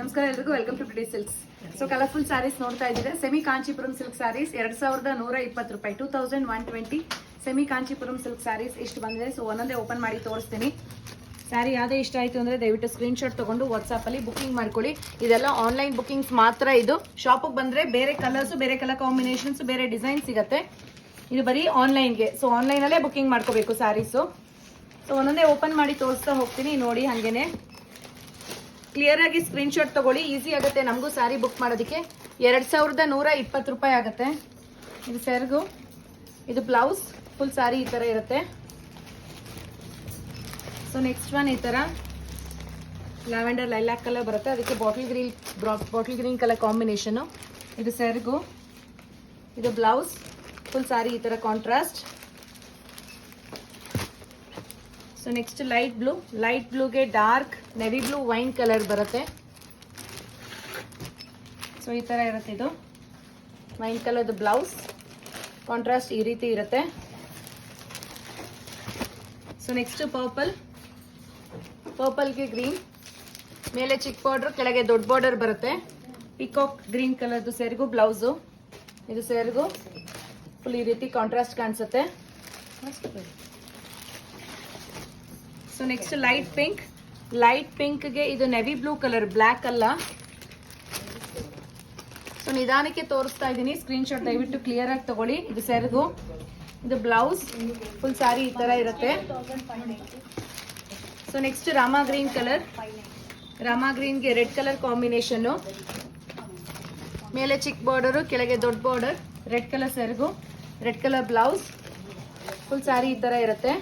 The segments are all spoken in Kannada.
ನಮಸ್ಕಾರ ಎಲ್ರಿಗೂ welcome to the silks so colourful sarees ನೋಡ್ತಾ ಇದ್ದೀರಾ? ಸೆಮಿ ಕಾಂಚಿಪುರಂ ಸಿಲ್ಕ್ ಸ್ಯಾರೀಸ್ ಎರಡ್ ಸಾವಿರದ ನೂರ ಇಪ್ಪತ್ತು ರೂಪಾಯಿ two thousand one twenty semi Kanchipuram silk sarees ಇಷ್ಟು ಬಂದಿದೆ. ಸೊ ಒಂದೊಂದೇ ಓಪನ್ ಮಾಡಿ ತೋರಿಸ್ತೀನಿ. ಸ್ಯಾರಿ ಯಾವುದೇ ಇಷ್ಟ ಆಯಿತು ಅಂದರೆ ದಯವಿಟ್ಟು ಸ್ಕ್ರೀನ್ಶಾಟ್ ತೊಗೊಂಡು ವಾಟ್ಸಪ್ಪಲ್ಲಿ ಬುಕಿಂಗ್ ಮಾಡ್ಕೊಳ್ಳಿ. ಇದೆಲ್ಲ ಆನ್ಲೈನ್ ಬುಕಿಂಗ್ಸ್ ಮಾತ್ರ ಇದು. ಶಾಪಿಗೆ ಬಂದರೆ ಬೇರೆ ಕಲರ್ಸು ಬೇರೆ ಕಲರ್ ಕಾಂಬಿನೇಷನ್ಸು ಬೇರೆ ಡಿಸೈನ್ ಸಿಗುತ್ತೆ. ಇದು ಬರೀ ಆನ್ಲೈನ್ಗೆ ಸೊ ಆನ್ಲೈನಲ್ಲೇ ಬುಕಿಂಗ್ ಮಾಡ್ಕೋಬೇಕು ಸ್ಯಾರೀಸು ಸೊ ಒಂದೊಂದೇ ಓಪನ್ ಮಾಡಿ ತೋರಿಸ್ತಾ ಹೋಗ್ತೀನಿ. ನೋಡಿ, ಹಾಗೇನೆ. ಕ್ಲಿಯರ್ ಆಗಿ ಸ್ಕ್ರೀನ್ಶಾಟ್ ತಗೊಳ್ಳಿ. ಈಸಿ ಆಗುತ್ತೆ. ನಮಗೂ ಸಾರಿ ಬುಕ್ ಮಾಡೋದಕ್ಕೆ. ಎರಡು ಸಾವಿರದ ನೂರ ಇಪ್ಪತ್ತು ರೂಪಾಯಿ ಆಗುತ್ತೆ. ಇದು ಸೆರಗು ಇದು ಬ್ಲೌಸ್ ಫುಲ್ ಸ್ಯಾರಿ ಈ ಥರ ಇರುತ್ತೆ. ಸೊ ನೆಕ್ಸ್ಟ್ ಒನ್ ಈ ಥರ ಲ್ಯಾವೆಂಡರ್ ಲೈಲಾಕ್ ಕಲರ್ ಬರುತ್ತೆ. ಅದಕ್ಕೆ bottle green bottle green colour combination ಇದು ಸೆರಗು ಇದು ಬ್ಲೌಸ್ ಫುಲ್ ಸ್ಯಾರಿ ಈ ಥರ contrast so next light blue light ಬ್ಲೂಗೆ dark navy blue wine colour ಬರುತ್ತೆ. ಸೊ ಈ ಥರ ಇರುತ್ತೆ ಇದು. ವೈನ್ ಕಲರ್ದು ಬ್ಲೌಸ್ ಕಾಂಟ್ರಾಸ್ಟ್ ಈ ರೀತಿ ಇರುತ್ತೆ. ಸೊ ನೆಕ್ಸ್ಟ್ ಪರ್ಪಲ್ ಪರ್ಪಲ್ಗೆ ಗ್ರೀನ್ ಮೇಲೆ ಚಿಕ್ಕ ಬಾರ್ಡರ್ ಕೆಳಗೆ ದೊಡ್ಡ ಬಾರ್ಡರ್ ಬರುತ್ತೆ. ಪಿಕಾಕ್ ಗ್ರೀನ್ ಕಲರ್ದು ಸೇರಿಗೂ ಬ್ಲೌಸು ಇದು ಸೇರಿಗೂ ಫುಲ್ ಈ ರೀತಿ ಕಾಂಟ್ರಾಸ್ಟ್ ಕಾಣಿಸುತ್ತೆ. So next light pink light ಪಿಂಕ್ಗೆ ಇದು ನೆವಿ ಬ್ಲೂ ಕಲರ್ ಬ್ಲ್ಯಾಕ್ ಅಲ್ಲ. ಸೊ ನಿಧಾನಕ್ಕೆ ತೋರಿಸ್ತಾ ಇದ್ದೀನಿ. ಸ್ಕ್ರೀನ್ಶಾಟ್ ದಯವಿಟ್ಟು ಕ್ಲಿಯರ್ ಆಗಿ ತಗೊಳ್ಳಿ. ಇದು ಸೆರಗು. ಇದು ಬ್ಲೌಸ್ ಫುಲ್ ಸಾರಿ ಈ ಥರ ಇರುತ್ತೆ. So next Rama green colour Rama ಗ್ರೀನ್ಗೆ red colour ಕಾಂಬಿನೇಷನ್ನು ಮೇಲೆ ಚಿಕ್ಕ ಬಾರ್ಡರು ಕೆಳಗೆ ದೊಡ್ಡ ಬಾರ್ಡರ್ ರೆಡ್ ಕಲರ್ ಸೆರಗು. Red colour blouse full saree ಈ ಥರ ಇರುತ್ತೆ.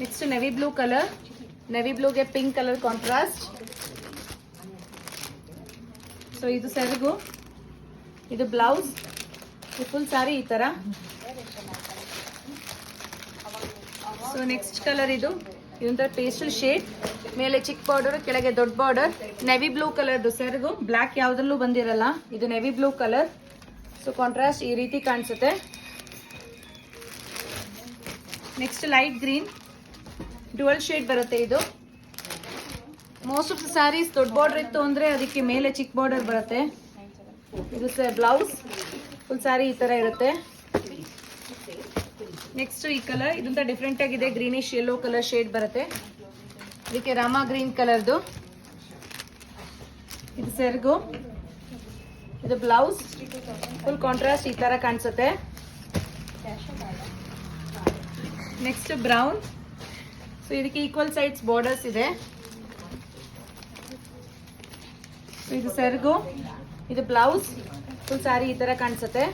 Next navy blue colour navy ಬ್ಲೂಗೆ pink colour contrast so ಇದು ಸೆರಗು. ಇದು ಬ್ಲೌಸ್ ಫುಲ್ ಸ್ಯಾರಿ ಈ ತರ. ಸೊ ನೆಕ್ಸ್ಟ್ ಕಲರ್ ಇದು. ಇದೊಂಥರ ಪೇಸ್ಟಲ್ ಶೇಡ್ ಮೇಲೆ ಚಿಕ್ಕ ಬಾರ್ಡರ್ ಕೆಳಗೆ ದೊಡ್ಡ ಬಾರ್ಡರ್ ನೆವಿ ಬ್ಲೂ ಕಲರ್ದು ಸೆರಗು. ಬ್ಲ್ಯಾಕ್ ಯಾವುದರಲ್ಲೂ ಬಂದಿರಲ್ಲ. ಇದು navy blue colour so contrast ಈ ರೀತಿ ಕಾಣಿಸುತ್ತೆ. Next light green dual shade ಬರುತ್ತೆ ಇದು. ಮೋಸ್ಟ್ ಆಫ್ ದ ಸ್ಯಾರೀಸ್ ದೊಡ್ಡ ಬಾರ್ಡರ್ ಇತ್ತು ಅಂದ್ರೆ ಅದಕ್ಕೆ ಮೇಲೆ ಚಿಕ್ಕ ಬಾರ್ಡರ್ ಬರುತ್ತೆ. ಇದು ಸರ್ ಬ್ಲೌಸ್ ಫುಲ್ ಸ್ಯಾರಿ ಈ ತರ ಇರುತ್ತೆ. ನೆಕ್ಸ್ಟ್ ಈ ಕಲರ್ ಇದಂತ ಡಿಫ್ರೆಂಟ್ ಆಗಿದೆ. ಗ್ರೀನಿಶ್ ಯೆಲ್ಲೋ ಕಲರ್ ಶೇಡ್ ಬರುತ್ತೆ. ಇದಕ್ಕೆ ರಾಮ ಗ್ರೀನ್ ಕಲರ್ದು ಇದು ಸೆರ್ಗು. ಇದು ಬ್ಲೌಸ್ ಫುಲ್ ಕಾಂಟ್ರಾಸ್ಟ್ ಈ ತರ ಕಾಣಿಸುತ್ತೆ. ನೆಕ್ಸ್ಟ್ ಬ್ರೌನ್ ಸೊ ಇದಕ್ಕೆ ಈಕ್ವಲ್ ಸೈಡ್ಸ್ ಬಾರ್ಡರ್ಸ್ ಇದೆ. ಇದು ಸೆರಗು, ಇದು ಬ್ಲೌಸ್ ಫುಲ್ ಸ್ಯಾರಿ ಈ ತರ ಕಾಣಿಸುತ್ತೆ.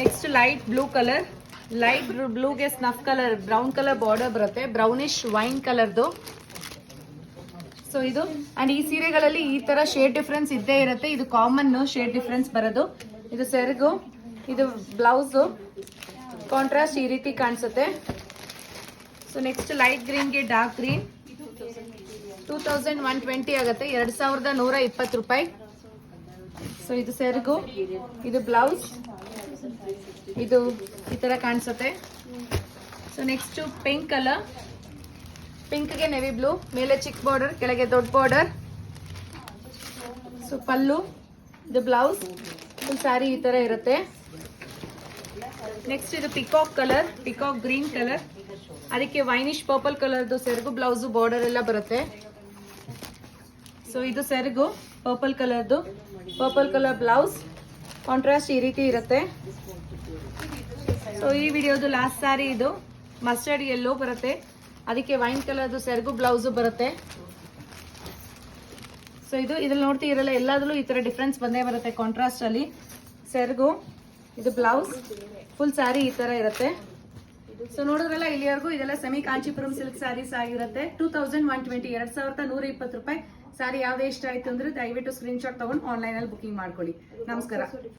Next light blue colour light ಬ್ಲೂಗೆ snuff colour brown colour border ಬರುತ್ತೆ. ಬ್ರೌನಿಶ್ ವೈನ್ ಕಲರ್ದು ಸೊ ಇದು ಅಂಡ್ ಈ ಸೀರೆಗಳಲ್ಲಿ ಈ ತರ ಶೇಡ್ ಡಿಫ್ರೆನ್ಸ್ ಇದ್ದೇ ಇರುತ್ತೆ. ಇದು ಕಾಮನ್ ಶೇಡ್ ಡಿಫ್ರೆನ್ಸ್ ಬರೋದು. ಇದು ಸೆರಗು, ಇದು ಬ್ಲೌಸು ಕಾಂಟ್ರಾಸ್ಟ್ ಈ ರೀತಿ ಕಾಣಿಸುತ್ತೆ. So next light ಗ್ರೀನ್ಗೆ dark green two thousand one twenty ಆಗುತ್ತೆ. ಎರಡು ಸಾವಿರದ ನೂರ ಇಪ್ಪತ್ತು ರೂಪಾಯಿ. ಸೊ ಇದು ಸೆರಗು ಇದು ಬ್ಲೌಸ್ ಇದು ಈ ಥರ ಕಾಣಿಸುತ್ತೆ. ಸೊ ನೆಕ್ಸ್ಟು ಪಿಂಕ್ ಕಲರ್ ಪಿಂಕ್ಗೆ ನೆವಿ ಬ್ಲೂ ಮೇಲೆ ಚಿಕ್ಕ ಬಾರ್ಡರ್ ಕೆಳಗೆ ದೊಡ್ಡ ಬಾರ್ಡರ್ ಸೊ ಪಲ್ಲು. ಇದು ಬ್ಲೌಸ್ ಸ್ಯಾರಿ ಈ ಥರ ಇರುತ್ತೆ. ನೆಕ್ಸ್ಟ್ ಇದು peacock colour peacock green colour ಅದಕ್ಕೆ ವೈನಿಶ್ ಪರ್ಪಲ್ ಕಲರ್ದು ಸೆರಗು, ಬ್ಲೌಸು ಬಾರ್ಡರ್ ಎಲ್ಲ ಬರುತ್ತೆ. ಸೊ ಇದು ಸೆರಗು, ಪರ್ಪಲ್ ಕಲರ್ದು. ಪರ್ಪಲ್ ಕಲರ್ ಬ್ಲೌಸ್ ಕಾಂಟ್ರಾಸ್ಟ್ ಈ ರೀತಿ ಇರುತ್ತೆ. ಸೊ ಈ ವಿಡಿಯೋದು ಲಾಸ್ಟ್ ಸ್ಯಾರಿ ಇದು. ಮಸ್ಟರ್ಡ್ ಎಲ್ಲೋ ಬರುತ್ತೆ. ಅದಕ್ಕೆ ವೈನ್ ಕಲರ್ದು ಸೆರಗು, ಬ್ಲೌಸು ಬರುತ್ತೆ. ಸೊ ಇದು ಇದ್ರಲ್ಲಿ ನೋಡ್ತೀರಲ್ಲ ಎಲ್ಲದರಲ್ಲೂ ಈ ತರ ಡಿಫ್ರೆನ್ಸ್ ಬಂದೇ ಬರುತ್ತೆ ಕಾಂಟ್ರಾಸ್ಟ್ ಅಲ್ಲಿ. ಸೆರಗು, ಇದು ಬ್ಲೌಸ್ ಫುಲ್ ಸ್ಯಾರಿ ಈ ತರ ಇರುತ್ತೆ. ಸೊ ನೋಡಿದ್ರಲ್ಲ, ಇಲ್ಲಿವರೆಗೂ ಇದೆಲ್ಲ ಸೆಮಿ ಕಾಂಚೀಪುರಂ ಸಿಲ್ಕ್ ಸ್ಯಾರೀಸ್ ಆಗಿರುತ್ತೆ. ಟೂ ತೌಸಂಡ್ ಒನ್ ಟ್ವೆಂಟಿ ಎರಡ್ ಸಾವಿರದ ನೂರ ಇಪ್ಪತ್ತು ರೂಪಾಯಿ. ಸಾರಿ ಯಾವ್ದು ಇಷ್ಟ ಆಯ್ತು ಅಂದ್ರೆ ದಯವಿಟ್ಟು ಸ್ಕ್ರೀನ್ ಶಾಟ್ ತಗೊಂಡು ಆನ್ಲೈನ್ ಅಲ್ಲಿ ಬುಕಿಂಗ್ ಮಾಡ್ಕೊಳ್ಳಿ. ನಮಸ್ಕಾರ.